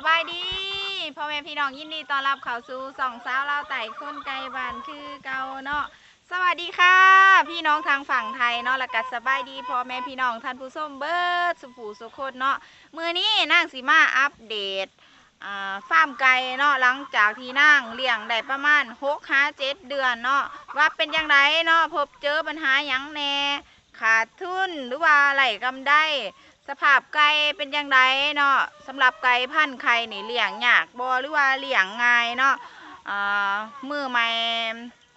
สบายดีพ่อแม่พี่น้องยินดีต้อนรับเข้าสู่สองสาวลาไต่คนไกลบ้านคือเกาเนาะสวัสดีค่ะ พี่น้องทางฝั่งไทยเนาะละก็สบายดีพ่อแม่พี่น้องท่านผู้ชมเบิร์ดสุผูสุคนเนาะมือนี้นางสีมาอัปเดตอ่าฟาร์มไก่เนาะหลังจากที่นางเลี้ยงได้ประมาณหกหาเจ็ดเดือนเนาะว่าเป็นยังไงเนาะพบเจอปัญหาหยังแน่ขาดทุนหรือว่าไหลกำได้ สภาพไก่เป็นยังไงเนาะสำหรับไก่พันธุ์ไข่นี่เลี้ยงยากบ่หรือว่าเลี้ยงง่ายเนาะอ่ามือใหม่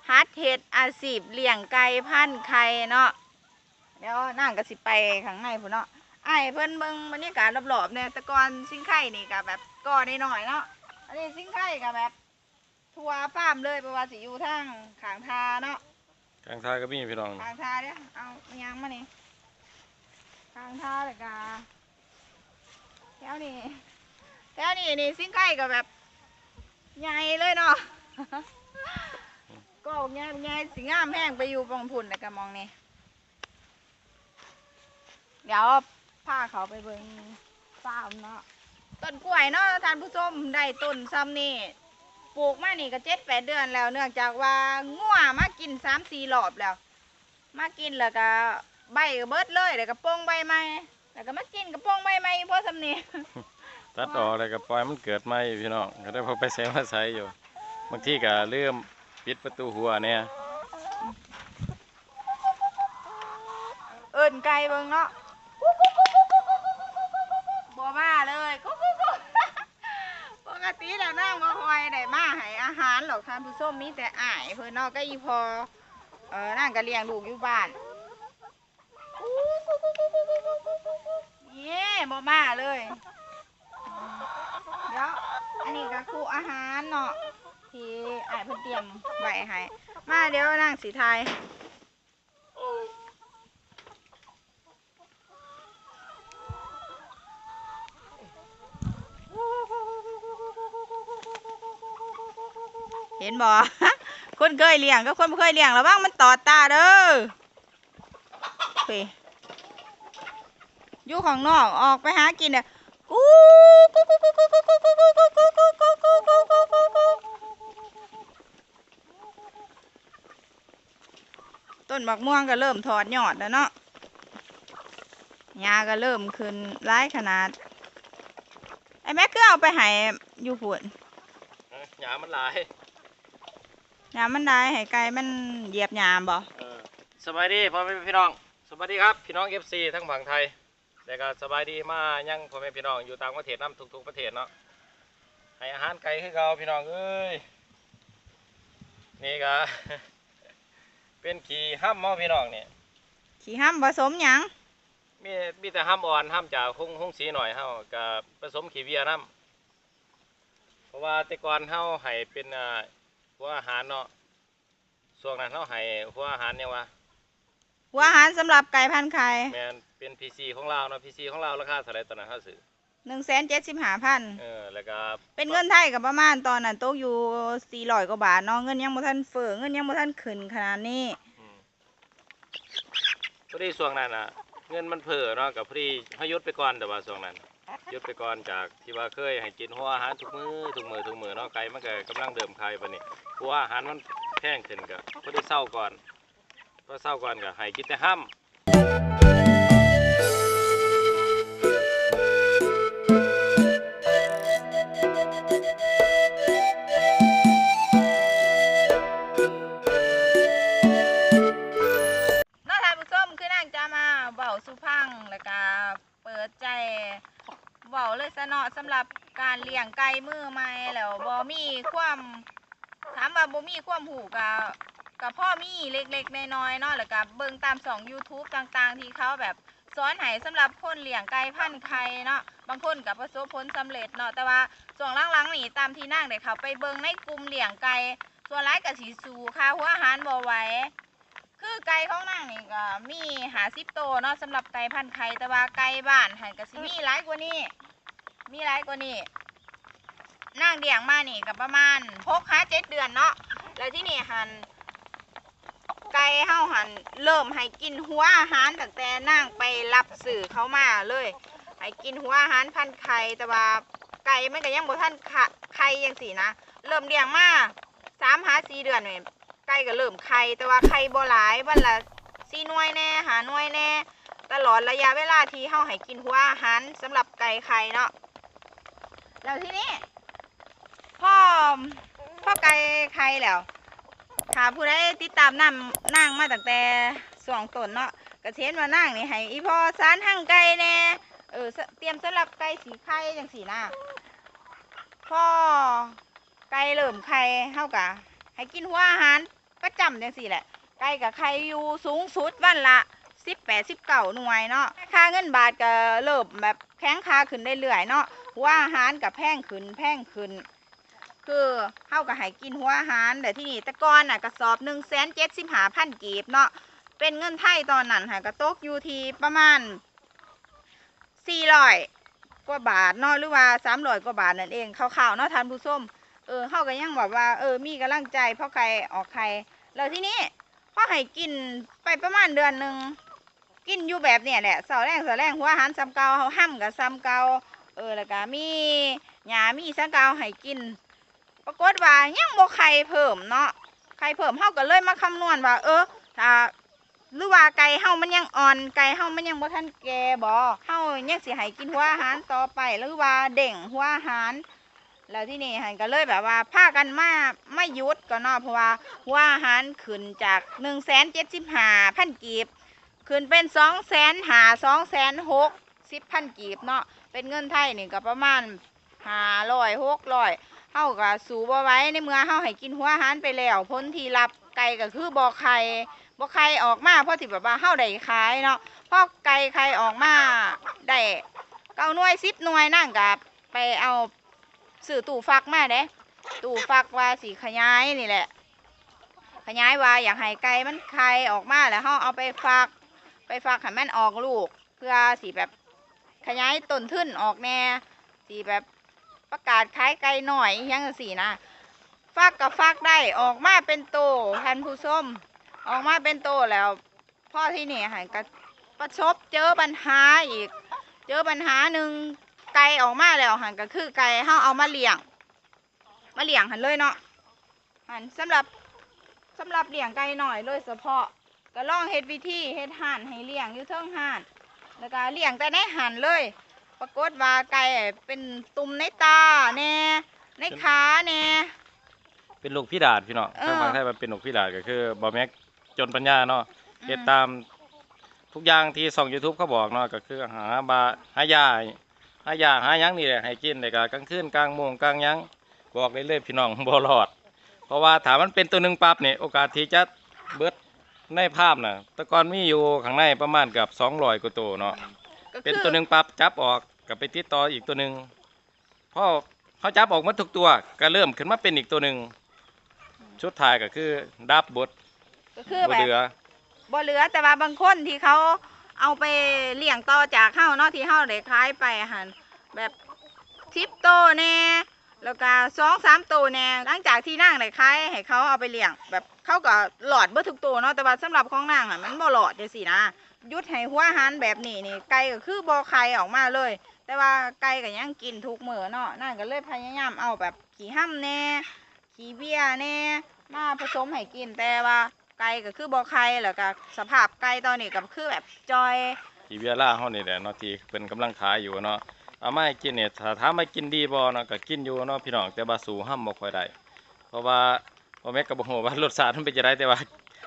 ฮัดเฮ็ดอาชีพเลี้ยงไก่พันธุ์ไข่เนาะเดี๋ยวนั่งก็สิไปข้างในพุ่นเนาะไอ้ายเพิ่นเบิ่งบรรยากาศรอบๆเนี่ยแต่ก่อนซิงไข่นี่ก็แบบก่อหน่อยๆเนาะอันนี้ซิงไข่ก็แบบ ทัวฟาร์มเลยเพราะว่าสิอยู่ทางข้างทาเนาะกลางทางก็มีพี่น้องทางทาเนี่ยเอาอิหยังมานี่ ทางท่าเลยกาแถวนี้แถวนี้นี่ซิ่งไก่กับแบบใหญ่เลยเนาะก็ใหญ่ใหญ่สิงามแห้งไปอยู่ปองพุ่นแต่กะมองนี่เดี๋ยวพาเขาไปเบิ่งฟาร์มเนาะต้นกล้วยเนาะท่านผู้ชมได้ต้นซ้ำนี่ปลูกมานี่ก็เจ็ดแปดเดือนแล้ว เนื่องจากว่าง่วมากินสามสี่รอบแล้ว มากินแล้วก็ ใบก็เบิดเลยแล้วก็โป้งใบใหม่แล้วก็มากินกับโป้งใบใหม่เพราะสำเนียงตัดออกแล้วก็ปล่อยมันเกิดใหม่พี่น้องก็ได้พอไปใส่มาใส่อยู่บางทีก็เริ่มปิดประตูหัวเนี่ยเอินไก่เบิ่งเนาะบัวมาเลยกุ๊กกุ๊กกุ๊กปกติแล้วนั่งมาคอยได้มาให้อาหารหรอกท่านผู้ชมมีแต่อ้ายเพิ่นเนอกก็อีพอเออนั่งก็เลี้ยงลูกอยู่บ้าน เย่บ่มาเลย เดี๋ยว อันนี้ก็คืออาหารเนาะที่ไอ้เพิ่นเตรียมไว้ให้มาเดี๋ยวนั่งสีไทยเห็นบ่คนเคยเลี้ยงกับคนบ่เคยเลี้ยงระวังมันตอดตาเด้อเฮ้ย อยู่ข้างนอกออกไปหากินเนี่ยกูกูกูกูกูกูกูกูกูกูกูกูกูกูกูกูกูต้นบักม่วงก็เริ่มถอดยอดแล้วเนาะหญ้าก็เริ่มขึ้นร้ายขนาด ไอ้แม่ก็เอาไปให้อยู่พุ่นหยามันหลายยามันได้ให้ไก่มันเหยียบยามบ่สบายดีพ่อแม่พี่น้องสวัสดีครับ พี่น้องเอฟซีทั้งฝั่งไทย แต่ก็สบายดีมายังพ่อแม่พี่น้องอยู่ต่างประเทศน้ำทุก ๆ ประเทศเนาะให้อาหารไก่คือเราพี่น้องเอ้ยนี่ก็เป็นขี่ห้ำเมาพี่น้องเนี่ยขี้ห้ำผสมหยังมีมีแต่ห้ามอ่อนห้ามจากคงคงสีหน่อยเฮากับผสมขี้เวียน้ำเพราะว่าแต่ก่อนเฮาให้เป็นอ่าหัวอาหารเนาะช่วงนั้นเฮาให้หัวอาหารเนี่ยว่าหัวอาหารสำหรับไก่พันไข่แม่น เป็น PC ของเราเนาะ PC ของเราราคาเท่าไหร่ตอนนั้นเฮาซื้อหนึ่งแสนเจ็ดสิบห้าพันเออแล้วก็เป็นเงินไทยกับประมาณตอนนั้นตกอยู่สี่ร้อยกว่าบาทเนาะเงินยังบ่ทันเฟ้อเงินยังบ่ทันขึ้นขนาดนี้อืมพอดีช่วงนั้นน่ะ เงินมันเพ้อเนาะกับพอดีเฮาหยุดไปก่อนแต่ว่าช่วงนั้นหยุดไปก่อนจากที่ว่าเคยให้กินหัวอาหารทุกมื้อทุกมื้อทุกมื้อเนาะไก่มันก็กำลังเดิมไข่ปานนี้หัวอาหารมันแพงขึ้นก็พอได้เศร้าก่อนพอเศร้าก่อนก็ให้กินแต่ห้ำะเนาะสำหรับการเลี้ยงไก่มือใหม่แล้วบ่มีความถามว่าบ่มีความหูกะกะพ่อมีเล็กๆน้อยๆเนาะแล้วก็เบิ่งตามสอง YouTube ต่างๆ ที่เขาแบบสอนให้สำหรับคนเลี้ยงไก่พันไข่เนาะบางคนก็ประสบผลสำเร็จเนาะแต่ว่าช่วงหลังๆนี่ตามที่นางได้เขาไปเบิ่งในกลุ่มเลี้ยงไก่ส่วนหลายก็สิสู่ค่าหัวอาหารบ่ไหวคือไก่ของนางนี่ก็มีหาสิบโตเนาะสำหรับไก่พันไข่แต่ว่าไก่บ้านหันก็สิมีหลายกว่านี้ มีหลายกว่านี้นางเลี้ยงมานี่ก็ประมาณหกห้าเจ็ดเดือนเนาะแล้วที่นี่หันไก่เฮาหันเริ่มให้กินหัวอาหารตั้งแต่นางไปรับสื่อเขามาเลยให้กินหัวอาหารพันไข่แต่ว่าไก่มันก็ยังบ่ทันไข่ยังสีนะเริ่มเลี้ยงมาสามหาสี่เดือนนี่ไก่ก็เริ่มไข่แต่ว่าไข่บ่หลายวันละสี่น่วยแน่หาน่วยแน่ ตลอดระยะเวลาที่เฮาให้กินหัวอาหารสำหรับไก่ไข่เนาะ แล้วที่นี้พ่อพ่อไก่ไข่แล้วถ้าผู้ใดติดตามนำนางมาตั้งแต่สองต้นเนาะก็สิเห็นว่านางนี่ให้อีพ่อสารหั่งไก่แน่เออเตรียมสำหรับไก่สีไข่จังสีหนะพ่อไก่เริ่มไข่เฮากะให้กินหัวอาหารประจำจังสีแหละ ไก่กับไข่อยู่สูงสุดวันละสิบแปดสิบเก้าหน่วยเนาะค่าเงินบาทก็เริ่มแบบแพงค่าขึ้นได้เรื่อยๆเนาะ หัวอาหารกับแพงขึ้นแพงขึ้น คือเฮาก็ให้กินหัวอาหารแต่ที่นี่ตะกอนน่ะกระสอบหนึ่งแสนเจ็ดสิบห้าพันกีบเนาะเป็นเงินไทยตอนนั้นค่ะก็ตกอยู่ที่ประมาณสี่ร้อยกว่าบาทเนาะหรือว่าสามร้อยกว่าบาทนั่นเองคร่าวๆเนาะทานผู้ส้มเออเฮาก็ยังแบบว่าเออมีกำลังใจเพราะใครออกใครแล้วที่นี้พอให้กินไปประมาณเดือนหนึ่งกินอยู่แบบเนี่ยแหละเสาแรงเสาแรงหัวอาหารซ้ำเก่าเขาห้ำกับซ้ำเก่า เออแล้วก็มีหญ้ามีสังก่าให้กิน ปรากฏว่ายังบ่ไข่เพิ่มเนาะไข่เพิ่มเฮาก็เลยมาคำนวณว่า เออถ้าหรือว่าไก่เฮามันยังอ่อนไก่เฮามันยังบ่ทันแก่บ่เฮายังสิให้กินหัวอาหารต่อไปหรือว่าเด่งหัวอาหาร แล้วที่นี่หันก็เลยแบบว่าพากันมาไม่หยุดก็เนาะเพราะว่าหัวอาหารขึ้นจากหนึ่งแสนเจ็ดสิบห้าพันกีบขึ้นเป็นสองแสนหาสองแสนหกสิบพันกีบเนาะ เป็นเงินไทยนี่ก็ประมาณห้าร้อยหกร้อยเฮาก็สูบ่ไว้ในเมื่อเฮาให้กินหัวหารไปแล้วผลที่รับไก่ก็คือบ่อไข่บ่ไข่ออกมาเพราะที่แบบว่าเฮาได้ขายเนาะพอไก่ไข่ออกมาได้เก้าหน่วยสิบหน่วยนั่งกับไปเอาซื้อตู้ฟักมาเด้ตู้ฟักว่าสีขยายนี่แหละ ขยายว่าอยากให้ไก่มันไข่ออกมาแล้วเฮาเอาไปฟัก ไปฟักให้มันออกลูก เพื่อสีแบบ ขยายต้นทุนออกแน่สีแบบประกาศขายไก่หน่อยยังสีนะฟักกับฟักได้ออกมาเป็นโตท่านผู้ชมออกมาเป็นโตแล้ว พ่อที่นี่หันก็ประชบเจอปัญหาอีก เจอปัญหาหนึ่งไก่ออกมาแล้วหันก็คือไก่เฮาเอามาเลี้ยง มาเลี้ยงหันเลยเนาะหันสำหรับสำหรับเลี้ยงไก่หน่อยโดยเฉพาะก็ลองเฮ็ดวิธีเฮ็ดห่านให้เลี้ยงอยู่เทิงห่าน แล้วก็เลี้ยงแต่ในหันเลย ปรากฏว่าไก่เป็นตุ่มในตาแน่ในขาแน่เป็นลูกพี่ดาดพี่น้องเออทางฝั่งไทยมันเป็นลูกพี่ดาดก็คือบ่แม็กจนปัญญาเนาะอืมเฮ็ดตามทุกอย่างที่ส่อง YouTube เขาบอกเนาะก็คือหาบาหายาหายาหาหยังนี่แหละให้กินแล้วก็กลางคืนกลางโมงกลางหยังบอกเลยเลยพี่น้องบ่รอด เพราะว่าถ้ามันเป็นตัวหนึงปั๊บนี่โอกาสที่จะเบิด ในภาพน่ะแต่ก่อนมีอยู่ข้างในประมาณเกับ200กว่าตัวเนาะก็เป็นคือตัวหนึ่งปั๊บจับออกกับไปติดต่ออีกตัวหนึ่งพอเขาจับออกหมาทุกตัวก็เริ่มขึ้นมาเป็นอีกตัวหนึ่งชุดท้ายก็คือดับบทก็คือบ่แบบเหลือ บ่เหลือแต่ว่าบางคนที่เขาเอาไปเลี้ยงต่อจากเฮาเนาะที่เฮาได้ขายไปหันแบบทิปโตแน่ แล้วก็สองสามโตแน่หลังจากที่นางได้ายให้เขาเอาไปเลี้ยง แบบเขาก็หลอดเบ่ทุกตัวเนาะแต่ว่าสำหรับของนางอะมันบ่หลอดจังซี่นะยุดให้หัวหารแบบนี้นี่ไก่ก็คือบ่ไข่ออกมาเลย แต่ว่าไก่ก็ยังกินทุกมื้อเนาะนางก็เลยพยายามเอาแบบขี้ห้ำแน่ขี้เบี้ยแน่มาผสมให้กินแต่ว่าไก่ก็คือบ่อไข่แล้วก็สภาพไก่ตอนนี้ก็คือแบบจอยทีเวียล่าเฮานี่แหละเนาะที่เป็นกำลังขายอยู่เนาะ เอามาให้กินเนี่ยถ้าถามมากินดีบ่เนาะก็กินอยู่เนาะพี่น้องแต่ว่าสูห้ำบ่ค่อยได้เพราะว่าพ่อแม่ก็บ่ฮู้ว่ารสชาติมันเป็นจังไดแต่ว่า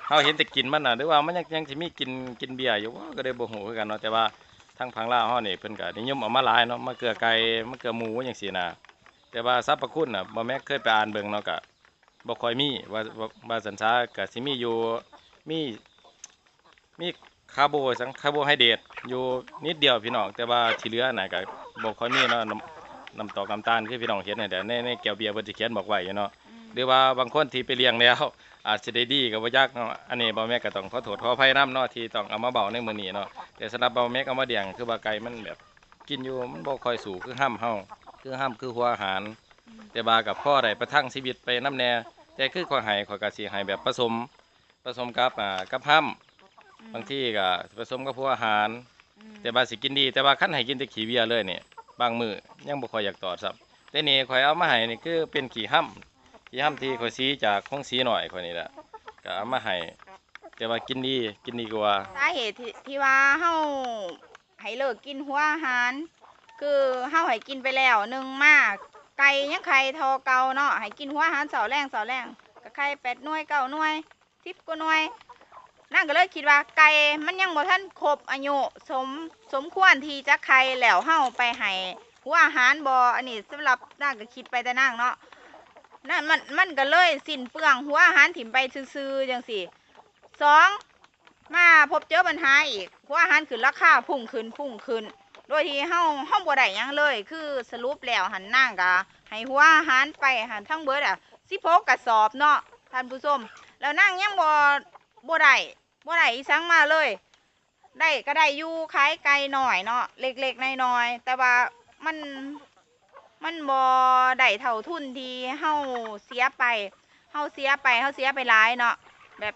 เฮาเห็นแต่กินมันน่ะหรือว่ามันยังยังสิมีกินกินเบียร์อยู่บ่ก็ได้บ่ฮู้คือกันเนาะแต่ว่าทางพังลาวเฮานี่เพิ่นก็นิยมเอามาหลายเนาะมาเกลือไก่มาเกลือหมูจังซี่นะแต่ว่าสรรพคุณน่ะบ่แม่เคยไปอ่านเบิ่งเนาะก็บ่ค่อยมีว่าว่าว่สัญชาก็สิมีอยู่มีมี คาร์โบสังคาร์โบไฮเดรตอยู่นิดเดียวพี่น้องแต่ว่าที่เหลือน่ะก็บ่ค่อยมีเนาะน้ำน้ำตอกน้ำตาลคือพี่น้องเห็นนี่นแหละในในแก้วเบียร์เพิ่นสิเขียนบอกไว้อยู่เนาะหรือว่าบางคนที่ไปเลี้ยงแล้ว อาจจะได้ดีกับว่ายากเนาะอันนี้บ่แม่ก็ต้องขอโทษขออภัยนํเนาะที่ต้องเอามาเบาในมื้อนี้เนาะแต่สำหรับบ่แม่เอามาเลี้ยงคือว่าไก่มันแบบกินอยู่มันบ่ค่อยสูคือห้ำเฮาคือห้ำคือหัวอาหาร แต่บากับพ่อได้ประทังชีวิตไปน้ำแน่แต่คือขอยให้ขอยก็สิให้แบบผสมผสมกับอ่ากับห้ำ บางทีก็ผสมกับหัวอาหาร แต่บาสิกินดี แต่ว่าคันให้กินแต่ขี้เบียเลยเนี่ยบางมื้อยังบ่ค่อยอยากตอดซับแต่นี่ข่อยเอามาให้นี่คือเป็นขี้ห้ำขี้ห้ำที่ข่อยสีจากของสีหน่อยข่อยนี่แหละก็เอามาให้แต่ว่ากินดีกินดีกว่าสาเหตุที่ที่ว่าเฮาให้เลิกกินหัวอาหาร คือเฮาให้กินไปแล้วหนึ่งมากไก่ยังไข่ทอเก่าเนาะให้กินหัวอาหารเสาแรงเสาแรงก็ไข่แปดหน่วยเก้าหน่วยสิบกว่าหน่วย นั่นก็เลยคิดว่าไก่มันยังบ่ทันครบอายุสมสมควรที่จะไข่แล้วเฮาไปให้หัวอาหารบ่อันนี้สำหรับนั่งก็คิดไปแต่นั่งเนาะนั่นมันมันก็เลยสิ้นเปลืองหัวอาหารถิ่มไปซื่อๆจังสี่สองมาพบเจอปัญหาอีกหัวอาหารขึ้นราคาพุ่งขึ้นพุ่งขึ้น โดยที่เฮาเฮาบ่ได้หยังเลย คือสรุปแล้วหันนั่งกะให้หัวอาหารไปหันทั้งเบิดอะ16กระสอบเนาะท่านผู้ชมแล้วนั่งยังบ่ บ่ได้บ่ได้อีสังมาเลย ได้ก็ได้อยู่ขายไก่หน่อยเนาะเล็กๆน้อยๆแต่ว่ามันมันบ่ได้เท่าทุนที่เฮาเสียไปเฮาเสียไปเฮาเสียไปหลายเนาะแบบ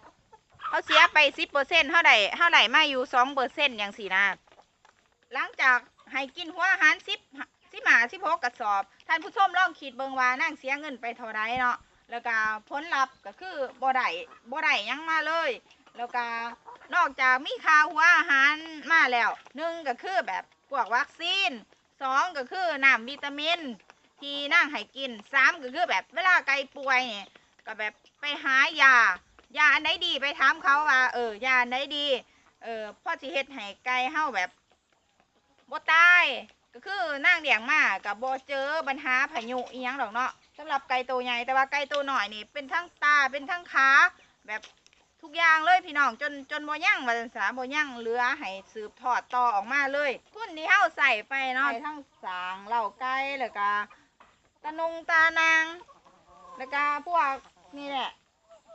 เขาเสียไปสิบเปอร์เซ็นเท่าไหร่เท่าไหร่มาอยู่สองเปอร์เซ็นอย่างสี่นะหลังจากให้กินหัวอาหารสิบสิบหาสิบหกกระสอบ ท่านผู้ชมลองคิดเบิงว่านั่งเสียเงินไปเท่าไรเนาะ แล้วก็ผลลัพธ์ก็คือบ่ได้บ่ได้ยังมาเลย แล้วก็นอกจากมีค่าหัวอาหารมาแล้วหนึ่งก็คือแบบพวกวัคซีนสองก็คือน้ำวิตามิน ที่นั่งให้กินสามก็คือแบบเวลาไก่ป่วยเนี่ยก็แบบไปหายายาอันไหนดีไปถามเขาว่า เออยาอันไหนดี เออพ่อสิเฮ็ดให้ไก่เฮาแบบบ่ตายก็คือนั่งเลี้ยงมากับบ่เจอปัญหาพายุอีหยังดอกเนาะ สำหรับไก่ตัวใหญ่แต่ว่าไก่ตัวหน้อยนี่เป็นทั้งตาเป็นทั้งขาแบบทุกอย่างเลยพี่น้องจนจนบ่ยั่งว่าจังซาบ่ยั่งเหลือให้สืบทอดต่อออกมาเลยทุนที่เฮาใส่ไปเนาะทั้งสางเหล่าไก่แล้วก็ตะนงตานางแล้วก็พวกนี่แหละ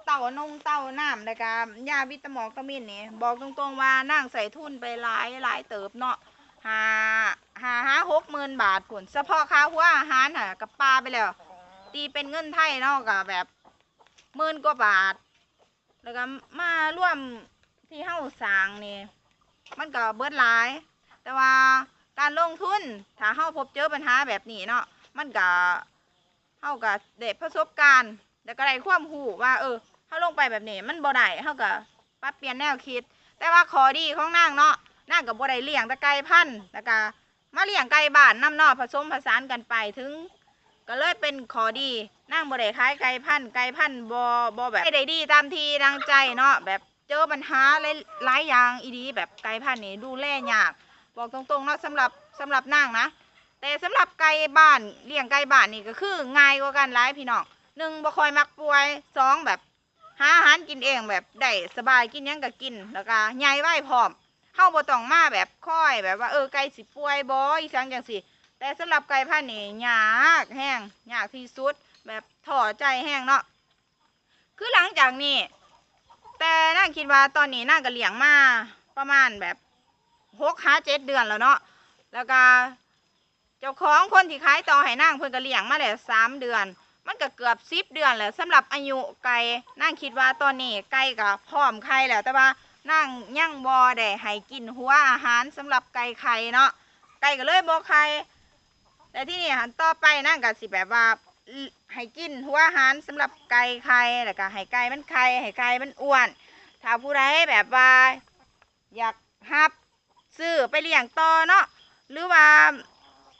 เต่านงเต่าน้ำแล้วก็ยาวิตามินตามินนี่บอกตรงๆว่านั่งใส่ทุนไปหลายหลายเติบเนาะหาหาหาหกหมื่นบาทผลเฉพาะค่าหัวอาหารน่ะกับปลาไปแล้ว ตีเป็นเงินไทยเนาะก็แบบหมื่นกว่าบาท แล้วก็มาร่วมที่เฮาสร้างนี่มันก็เบิดหลาย แต่ว่าการลงทุนถ้าเฮาพบเจอปัญหาแบบนี้เนาะมันก็เฮาก็ได้ประสบการณ์แล้วก็ได้ความรู้ว่าเออเฮาลงไปแบบนี้มันบ่ได้เฮาก็ปรับเปลี่ยนแนวคิด แต่ว่าขอดีของนางเนาะนางก็บ่ได้เลี้ยงแต่ไก่พันธุ์แล้วก็มาเลี้ยงไก่บ้านนำนาะผสมผสานกันไปถึง ก็เลยเป็นขอดีนางบ่ได้ขายไก่พันธ์ไก่พันธ์บ่บ่แบบได้ดีตามที่นางใจเนาะแบบเจอปัญหาหลายหลายอย่างอีดีแบบไก่พันธ์นี่ดูแลยาก บอกตรงๆเนาะสำหรับสำหรับนางนะ แต่สำหรับไก่บ้านเลี้ยงไก่บ้านนี่ก็คือง่ายกว่ากันหลายพี่น้องหนึ่งบ่คอยมักป่วยสองแบบหาอาหารกินเองแบบได้สบายกินยังก็กินแล้วก็ใหญ่ไหวพร้อมเฮาบ่ต้องมาแบบค่อยแบบว่าเออไก่สิป่วยบ่อีสังจังสิ แต่สำหรับไก่พันธุ์นี่ยากแห้งยากที่สุด แบบท้อใจแห้งเนาะคือหลังจากนี้ แต่น่าคิดว่าตอนนี้น่าก็เลี้ยงมาประมาณแบบหกหาเจ็ดเดือนแล้วเนาะแล้วก็เจ้าของคนที่ขายต่อให้นางเพิ่นก็เลี้ยงมาแล้วสามเดือน มันก็เกือบสิบเดือนแล้วสำหรับอายุไก่นั่งคิดว่าตอนนี้ไก่ก็พร้อมไข่แล้วแต่ว่านั่งยังบ่ได้ให้กินหัวอาหารสำหรับไก่ไข่เนาะไก่ก็เลยบ่ไข่ แต่ที่นี่หันต่อไปนั่งก็สิแบบว่าให้กินหัวอาหารสำหรับไก่ไข่แล้วก็ให้ไก่มันไข่ให้ไก่มันอ้วน ถ้าผู้ใดแบบว่า อยากฮับซื้อไปเลี้ยงต่อเนาะหรือว่า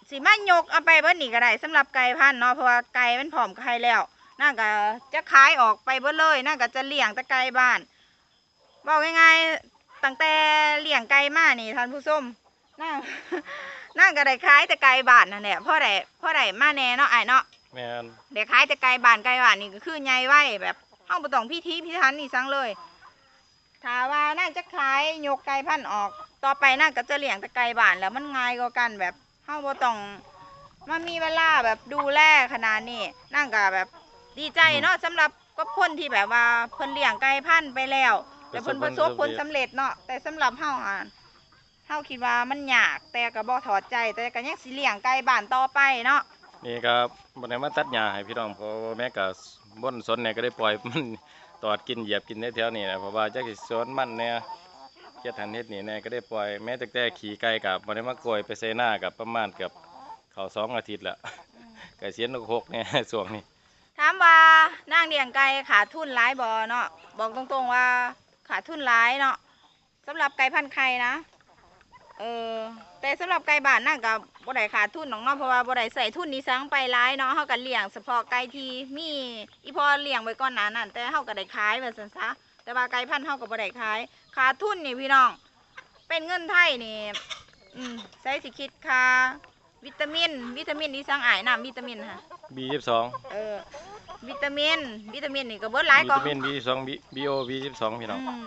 สิมายกเอาไปเบิ้นี่ก็ได้สำหรับไก่พันเนาะเพราะว่าไก่มันผอมไข่แล้วน่าก็จะขายออกไปเบิ้เลยน่าก็จะเลี้ยงต่ไก่บ้านบอกง่ายๆตั้งแต่เลี้ยงไก่มานี่ท่านผู้ชมน่า น่าก็ได้ขายแต่ไก่บ้านนั่นแหละพ่อได้พ่อได้มาแน่เนาะไอ้ายเนาะแม่นเด็กขายแต่ไก่บ้านไก่บ้านนี่ก็คือใหญ่ไว้แบบเฮาบ่ต้องพิธีพิธันนี่ซังเลยถ้าว่าน่าจะขายยกไก่พันธุ์ออก ต่อไปน่าก็จะเลี้ยงแต่ไก่บ้านแล้วมันง่ายกว่ากันแบบเฮาบ่ต้องมามีเวลาแบบดูแลขนาดนี้นั่งก็แบบดีใจเนาะสำหรับก็คนที่แบบว่าเพิ่นเลี้ยงไก่พันธุ์ไปแล้ว แต่เพิ่นประสบผลสำเร็จเนาะแต่สำหรับเฮาอะ เฮาคิดว่ามันยากแต่ก็บ่ถอดใจ แต่ก็ยังสิเลี้ยงไก่บ้านต่อไปเนาะนี่ก็บ่ได้มาตัดหญ้าให้พี่น้องเพราะว่าแม่ก็บ่นสนเนี่ยก็ได้ปล่อยมันตอดกินเหยียบกินแถวๆนี่แหละเพราะว่าจักสิสวนมันแน่เฮ็ดหันเฮ็ดนี่แน่ก็ได้ปล่อยแม้แต่แต่ขี่ไก่กับบ่ได้มาโกยไปใส่หน้ากับประมาณเกือบเข้าสองอาทิตย์ละก็ก็เสียนหกหกเนี่ยช่วงนี้ถามว่านั่งเลี้ยงไก่ขาดทุนหลายบ่เนาะบอกตรงๆว่าขาดทุนหลายเนาะสำหรับไก่พันธุ์ไข่นะ เออ แต่สำหรับไก่บ้านนั่นก็บ่ได้ขาดทุนหรอกเนาะเพราะว่าบ่ได้ใส่ทุนนี้สังไปหลายเนาะเฮาก็เลี้ยงเฉพาะไก่ที่มีอีพอเลี้ยงไว้ก่อนหน้านั้นแต่เฮาก็ได้ขายว่าซั่นซะแต่ว่าไก่พันธุ์เฮาก็บ่ได้ขายขาดทุนนี่พี่น้อง เป็นเงินไทยนี่อืมใช้สิคิดค่าวิตามิน วิตามินที่สังอายน้ำวิตามินค่ะ บียี่สิบสองเออ วิตามิน วิตามินนี่ก็เบิดหลายวิกล่อตางมินบีสองบีบีโอบียี่สิบสองพี่น้อง อืม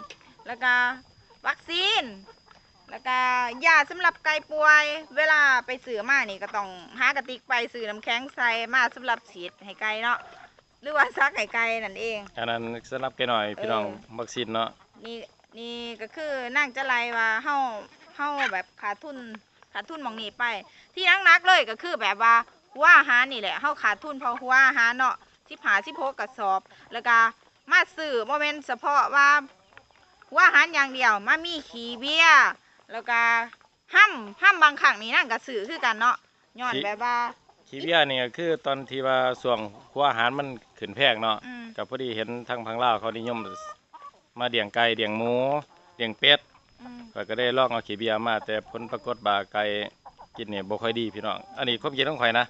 แล้วก็วัคซีน แล้วก็ยาสำหรับไก่ป่วย เวลาไปซื้อมานี่ก็ต้องหากระติกไปซื้อน้ำแข็งใส่มาสำหรับฉีดให้ไก่เนาะหรือว่าซักให้ไก่นั่นเอง อันนั้นสำหรับแกหน่อยพี่น้องเออวัคซีนเนาะนี่นี่ก็คือนั่งจะไลว่าเฮาเฮาแบบขาดทุนขาดทุนหมองนี้ไป ที่นักนักๆเลยก็คือแบบว่าหัวอาหารนี่แหละเฮาขาดทุนเพราะหัวอาหารเนาะที่ผาที่พกกระสอบ แล้วก็มาซื้อโมเมนเฉพาะว่าหัวอาหารอย่างเดียวมามีขี้เบี้ย แล้วก็ห้ำห้ำบางครั้งนี่นั่นก็ซื้อคือกันเนาะย้อนแบบว่าคีเบียนี่ก็คือตอนที่ว่าส่วงหัวอาหารมันขึ้นแพงเนาะอืม กับพอดีเห็นทางพังลาวเขานิยม มาเลี้ยงไก่เลี้ยงหมูเลี้ยงเป็ดอืมข้อยก็ได้ลองเอาขี้เบียมา แต่ผลปรากฏว่าไก่กินเนี่ยบ่ค่อยดีพี่น้องอันนี้ความคิดของข่อยนะ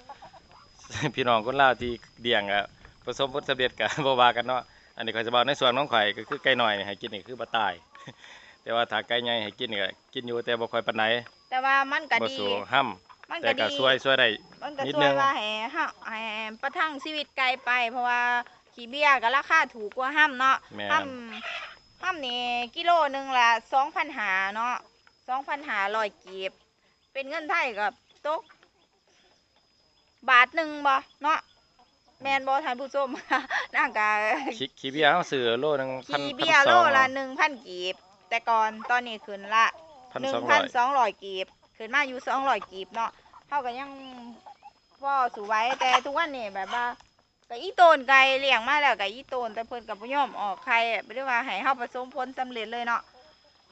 พี่น้องคนลาวที่เลี้ยงอะประสบผลสำเร็จก็บ่ว่ากันเนาะอันนี้ข่อยจะบอกในส่วนของข่อยก็คือไก่น้อยนี่ให้กินนี่คือบ่ตาย แต่ว่าถ้าไก่ใหญ่ให้กินนี่ก็กินอยู่แต่บ่ค่อยปานใดแต่ว่ามันก็บ่ดี สู้ห้ํมันแต่ก็ก็ดี ช่วยช่วยได้ มันก็นิดช่วนึยง ว่าให้เฮาให้ประทังชีวิตไกลไป เพราะว่าขี้เบี้ยก็ราคาถูกกว่าห้ำเนาะแม่ห้นำห้ำนี่กิโลหนึ่งละสองพันหาเนาะสองพันหาลอยกีบ เป็นเงินไทยกับตก บาทหนึ่งบ่เนาะแมนบ่ท่านผู้ชม นั่งกะขี้ขี้เบียเฮาซื้อโลนึงพันขี้พันเบี้ยสโลองละหนึ่งพันกีบ แต่ก่อนตอนนี้ขึ้นละพันหนึ่สงองร้พัอนยสองร้อยกีบขึ้นมาอยู่สองร้อยกีบเนาะเท่ากันยังพ่อสูไว้แต่ทุกวันนี่แบบว่าก็อีโตนไก่เลี้ยงมาแล้วก็อีโตนแต่เพิ่นกับพ่ยอมออกไข่ไม่ได้ว่าให้เฮาประสมผลสำเร็จเลยเนาะ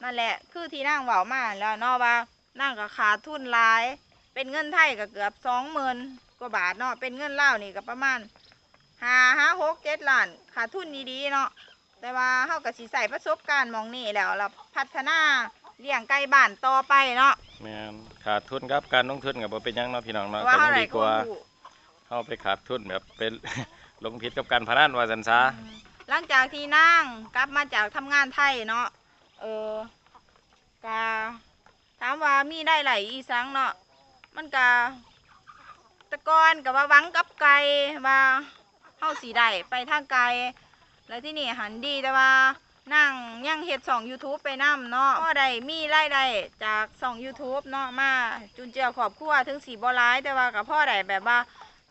นั่นแหละคือที่นั่งเว้ามาแล้วเนาะว่านั่งก็ขาดทุนหลาย เป็นเงินไทยก็เกือบสองหมื่นกว่าบาทเนาะเป็นเงินลาวนี่ก็ประมาณห้าห้าหกเจ็ดล้านขาดทุนดีๆเนาะ แต่ว่าเฮาก็สิใส่ประสบการณ์หมองนี่แล้วแล้วพัฒนาเลี้ยงไก่บ้านต่อไปเนาะแม่นขาดทุนครับการลงทุนก็บ่เป็นหยังเนาะพี่น้องเพเนาะราะว่าก็เฮายังได้ดีคกวาว่ามรู้เฮาไปขาดทุนแบบเป็น ลงผิดกับการพนันว่าซั่นซะอืมหลังจากที่นั่งกลับมาจากทำงานไทยเนาะ เออกาถามว่ามีได้ไหลายอีสังเนาะ มันกาตะกอนกับว่าหวังกับไก่ว่าเฮาสีได้ไปทางไกล แล้วที่นี่หันดีแต่ว่านั่งยังเฮ็ดสอง YouTube ไปนํเนาะก็ได้มีรายได้จากสอง YouTube เนาะมาจุนเจือครอบครัวถึงสีบ่ร้าย แต่ว่ากับพ่อได้แบบว่า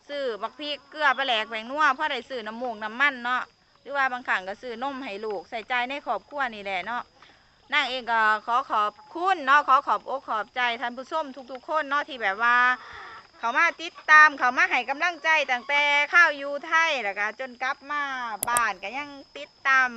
ซื้อบักพริกเกลือปลาแหลกแปงนัวพ่อได้ซื้อน้ำมูกน้ำมันเนาะหรือว่าบางครั้งก็ซื้อนมให้ลูกใส่ใจในครอบครัวนี่แหละเนาะนางเองก็ขอขอบคุณเนาะขอขอบอกขอบใจท่านผู้ชมทุกๆคนเนาะที่แบบว่า เขามาติดตามเขามาให้กำลังใจตั้งแต่เข้าวอยู่ไทยแล้วก็จนกลับมาบ้านก็ยังติดตาม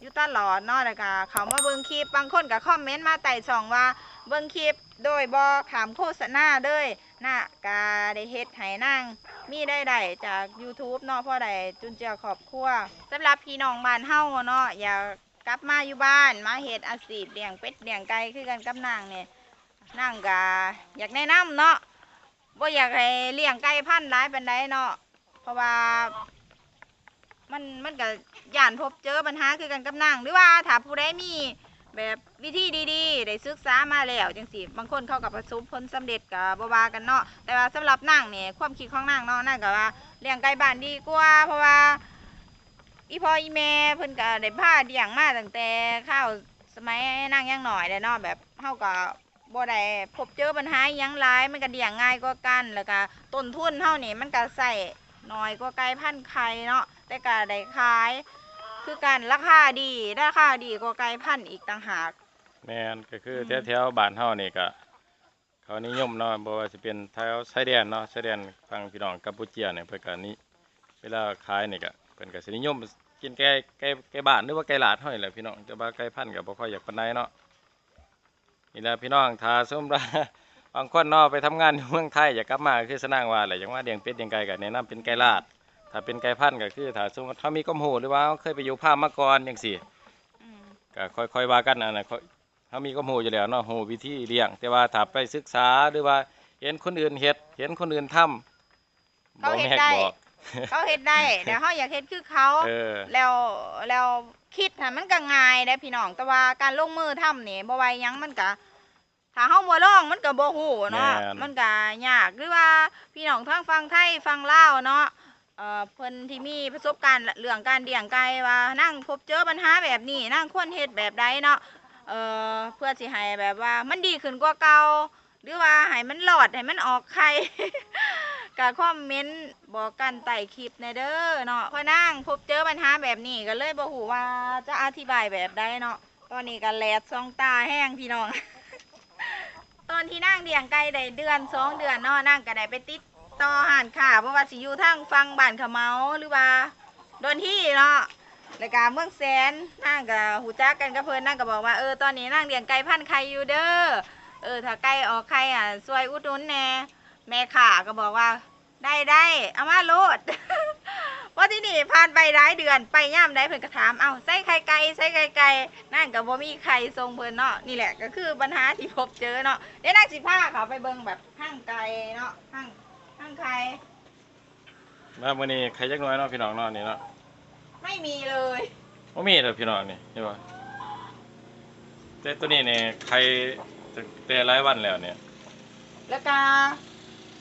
อยู่ตลอดเนาะแล้วก็เขามาเบิ่งคลิปบางคนก็คอมเมนต์มาไต่ช่องว่าเบิ่งคลิปโดยบ่ขามโฆษณาเลยน่ะกาได้เฮ็ดให้นางมีได้ได้จาก YouTube เนาะพราะได้จุนเจือครอบครัวสำหรับพี่น้องบ้านเฮาเนาะอย่ากลับมาอยู่บ้านมาเฮ็ดอาชีพเลี้ยงเป็ดเลี้ยงไก่คือกันกับนางเนี่ยนางก็อยากแนะนำเนาะ บ่อยากให้เลี้ยงไก่พันธุ์หลายปานใดเนาะเพราะว่า มันมันก็ย่านพบเจอปัญหาคือกันกับนางหรือว่าถ้าผู้ใดมีแบบวิธีดีๆ ได้ศึกษามาแล้วจังสิบางคนเข้ากับประสบผลสำเร็จกับบ่ว่ากันเนาะแต่ว่าสำหรับนางเนี่ยความคิดของนางเนาะนางก็ว่าเลี้ยงไก่บ้านดีกว่า เพราะว่า อีพ่ออีแม่เพิ่นก็ได้พาเลี้ยงมาตั้งแต่ข้าวสมัยนางยังหน่อยเลยเนาะแบบเฮาก็บ่ ได้พบเจอปัญหายังหลายมันก็เดี่ยงง่ายกว่ากันแล้วก็ต้นทุนเท่านี่มันก็ใส่น้อยกว่าไก่พันธุ์ไข่เนาะแต่ก็ได้ขาย คือกันราคาดีราคาดีกว่าไก่พันธ์อีกต่างหาก แม่นก็คืออืมแถวๆบ้านเฮานี่ก็เขานิยมเนาะบ่ว่าสิเป็นแถวชายแดนเนาะชายแดนฝั่งพี่น้องกัมพูเชียเนี่ยเพิ่นก็นิเวลาขายนี่ก็เพิ่นก็สินิยมกินไก่ไก่ไก่บ้านหรือว่าไก่หลาดเฮานี่แหละพี่น้องแต่ว่าไก่พันธุ์ก็บ่ค่อยอยากปานใดเนาะ นี่แหละพี่น้องถ้าสมมุติว่าบางคนเนาะไปทำงานอยู่เมืองไทยอยากกลับมาก็คือสนางว่าแหละอย่างว่าเลี้ยงเป็ดเลี้ยงไก่ก็แนะนำเป็นไก่ลาด ถ้าเป็นไก่พันธุ์ก็คือถ้าสมมติเขามีความรู้หรือว่าเขาเคยไปอยู่ภาคมาก่อนจังซี่อืมก็ค่อยๆว่ากันอันนั้นค่อยเขามีความรู้อยู่แล้วเนาะรู้วิธีเลี้ยง แต่ว่าถ้าไปศึกษาหรือว่าเห็นคนอื่นเฮ็ด เห็นคนอื่นทำบ่แม่กบอกเขาเฮ็ดได้แต่เขาอยากเฮ็ดคือเขาเออแล้วแล้ว คิดนะมันก็ง่ายได้พี่น้องแต่ว่าการลงมือทำนี่บ่ไหวหยังมันก็ถ้าเฮาบ่ลองมันก็บ่ฮู้เนาะแม่น มันก็ยากหรือว่าพี่น้องทางฝั่งไทยฝั่งลาวเนาะเอ่อเพิ่นที่มีประสบการณ์เรื่องการเลี้ยงไก่ว่านั่งพบเจอปัญหาแบบนี้นั่งควรเฮ็ดแบบใดเนาะเอ่อเพื่อสิให้แบบว่ามันดีขึ้นกว่าเก่า หรือว่าให้มันหลอดให้มันออกไข่ ก็คอมเมนต์บอกกันใต้คลิปในเด้อเนาะพอนั่งพบเจอปัญหาแบบนี้ก็เลยบ่ฮู้ว่าจะอธิบายแบบใดเนาะตอนนี้ก็แลดซองตาแห้งพี่น้อง ตอนที่นั่งเลี้ยงไก่ได้เดือนสองเดือนเนาะนั่งก็ได้ไปติดต่อหานค่ะเพราะว่าสิอยู่ทางฟังบ้านขาเมาหรือว่าโดนที่เนาะรายการเมืองแสนนั่งก็หูจักกันกับเพิ่นนั่งก็บอกว่าเออตอนนี้นั่งเลี้ยงไก่พันไข่อยู่เด้อ เออ ถ้าไก่ออกไข่อะซวยอุดหนุนแหน่แม่ข่าก็บอกว่า ได้ได้เอามาโลดว่าที่นี่ผ่านไปหลายเดือนไปย่ามได้เพิ่นก็ถามเอาใส่ไข่ไก่ใส่ไข่ไก่นั่นก็บ่มีไข่ทรงเพิ่นเนาะนี่แหละก็คือปัญหาที่พบเจอเนาะเดี๋ยวนั่งสิพาเขาไปเบิ่งแบบห้างไก่เนาะห้างห้างไข่มามื้อนี้ใครจักหน้อยเนาะพี่น้องเนาะนี่เนาะไม่มีเลยบ่มีเด้อพี่น้องนี่เห็นบ่แต่ตัวนี้เนี่ยใครแต่หลายวันแล้วเนี่ย แล้วก็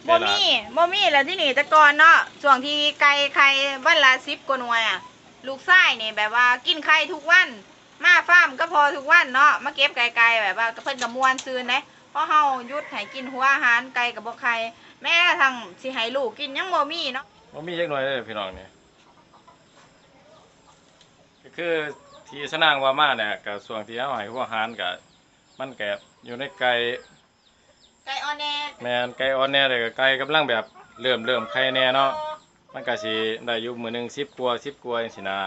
เวบ่ลามีบ่มีแล้วที่นี่แต่ก่อนเนาะช่วงที่ไก่ไข่วันละ10กว่าหน่วยอะ ลูกชายนี่แบบว่ากินไข่ทุกวัน มาฟาร์มก็พอทุกวันเนาะมาเก็บไก่ๆแบบว่าเพิ่นก็ม่วนซื่นเด้เพราะเฮาหยุดให้กินหัวอาหารไก่กับบ่ไข่แม้กระทั่งสิให้ลูกกินยังบ่มีเนาะบ่มีจักหน่อยเลยพี่น้องนี่ก็คือที่สนางว่ามาเนี่ยก็ช่วงที่เฮาให้หัวอาหารก็มันก็ อยู่ในไก่ไก่ออนแน่แม่นไก่อ่อนแน่แต่ก็ไก่กำลังแบบเริ่มเริ่มไข่แน่เนาะมันก็สิได้อยู่มื้อหนึง10กว่า10กว่าจังซี่นะ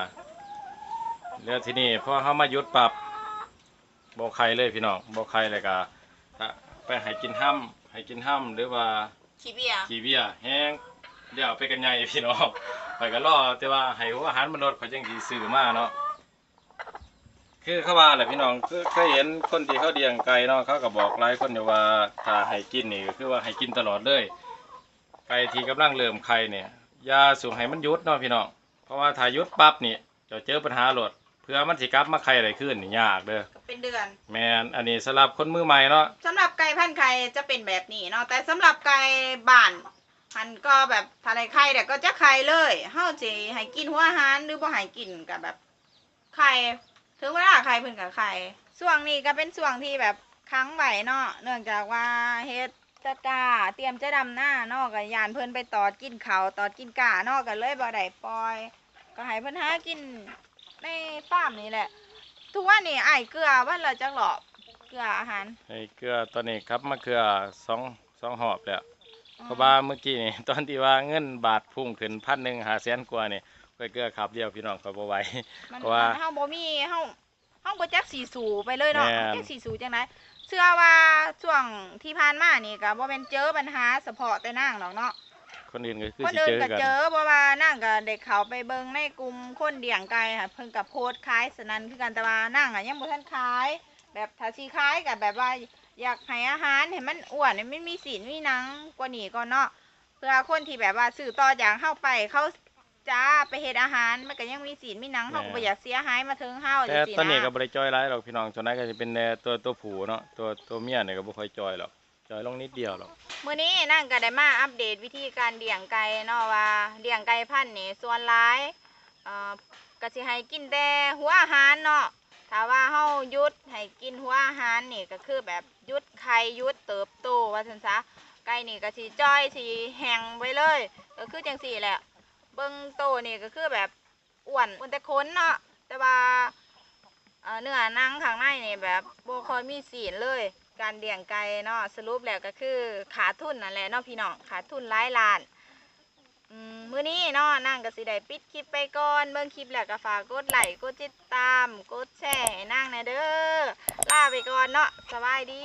แล้วทีนี้พอเฮามาหยุดปรับบ่ไข่เลยพี่น้องบ่ไข่เลยก็ถ้าไปให้กินห้ำให้กินห้ำหรือว่าขี้เบียขี้เบียแห้งเดี๋ยวไปกันใหญ่พี่น้องไปกันรอแต่ว่าให้หัวอาหารมันลดเขาจังสิซื้อมาเนาะ คือเขาว่าแหละพี่น้องคือเคยเห็นคนที่เขาเลี้ยงไก่เนาะเขาก็บอกหลายคนอยู่ว่าถ้าให้กินนี่ก็คือว่าให้กินตลอดเลย ไก่ที่กำลังเริ่มไข่เนี่ยอย่าสูงให้มันหยุดเนาะพี่น้องเพราะว่าถ้าหยุดปั๊บนี่จะเจอปัญหาหลดเพื่อมันสิกลับมาไข่อะไรขึ้นนี่ยากเด้อเป็นเดือน แมนอันนี้สำหรับคนมือใหม่เนาะสำหรับไก่พันธุ์ไข่จะเป็นแบบนี้เนาะแต่สำหรับไก่บ้านมันก็แบบถ้าได้ไข่เดี๋ยวก็จะไข่เลยเฮาสิให้กินหัวอาหารหรือบ่ให้กินก็แบบไข่ ถึงเวลาไข่เพิ่นก็ไข่ช่วงนี้ก็เป็นช่วงที่แบบค้างไหวเนาะเนื่องจากว่าเฮ็ดจะกาเตรียมจะดำหน้าเนาะก็ยานเพิ่นไปตอดกินเขาวตอดกินกาเนาะก็เลยบ่ได้ปล่อย ก็ให้เพิ่นหากินในฟาร์มนี่แหละ ทุกวันนี้อ้ายเกลือวันละจักหลอบเกลืออาหารไอ้เกลือตอนนี้ครับมาเกลือสองสองหอบแล้วเพราะว่าเมื่อกี้นี่ ตอนที่ว่าเงินบาทพุ่งขึ้นพันหนึ่งหาแสนกว่านี่ไป เกลือขับเดียวพี่น้องก็บ่ไหวมันเพราะว่ามันเฮาบ่มีเฮาเฮาบ่จักสีสูไปเลยเนาะแม่น จักสีสูจังไดเชื่อว่าช่วงที่ผ่านมานี่ก็บ่แม่นเจอปัญหาเฉพาะแต่นางหรอกเนาะ คนอื่นก็คือคนสิอื่เจนอก็กัน เจอเพราะว่านางก็ได้เข้าไปเบิ่งในกลุ่มคนเลี้ยงไก่ค่ะเพิ่นก็โพสต์ขายสนั่นคือกันแต่ว่านางอะยังบ่ทันขาย แบบถ้าสิขายก็แบบว่าอยากให้อาหารให้มันอ้วนให้มันมีสีมีหนังกว่านี้ก่อนเนาะเพื่อคนที่แบบว่าซื้อต่อจากเฮาไปเขา จ้าไปเฮ็ดอาหารมันก็ยังมีสีมีหนังเฮาก็บ่อยากเสียหายมาถึงเฮาแต่จังซี่ตอนนี้ก็นะบ่ได้จอยหลายหรอกพี่น้องส่วนนั้นก็สิเป็นแต่ตัวตัวผู้เนาะตัวตัวเมียนี่ก็บ่ค่อยจอยหรอกจอยลงนิดเดียวหรอก มื้อนี้นั่งก็ได้มาอัปเดตวิธีการเลี้ยงไก่เนาะว่าเลี้ยงไก่พันธุ์นี่ส่วนหลายเอ่อก็สิให้กินแต่หัวอาหารเนาะถ้าว่าเฮาหยุดให้กินหัวอาหารนี่ก็คือแบบหยุดไข่หยุดเติบโตว่าซั่นซะไก่นี่ก็สิจ้อยสิแห้งไปเลยก็คือจังซี่แหละ เบิ่งโตนี่ก็คือแบบอ้วนอ้วนแต่ขนเนาะแต่ว่าเนื้อนังข้างในนี่แบบโบคอยมีสีนเลย การเลี้ยงไก่เนาะสรุปแล้วก็คือขาทุนนั่นแหละเนาะพี่น้องขาทุนหลายลานมื้อนี้เนาะนั่งก็สิได้ปิดคลิปไปก่อนเบิ่งคลิปแล้วก็ฝากกดไลค์กดติดตาม กดแชร์ให้นั่งน่เด้อลาไปก่อนเนาะสบายดี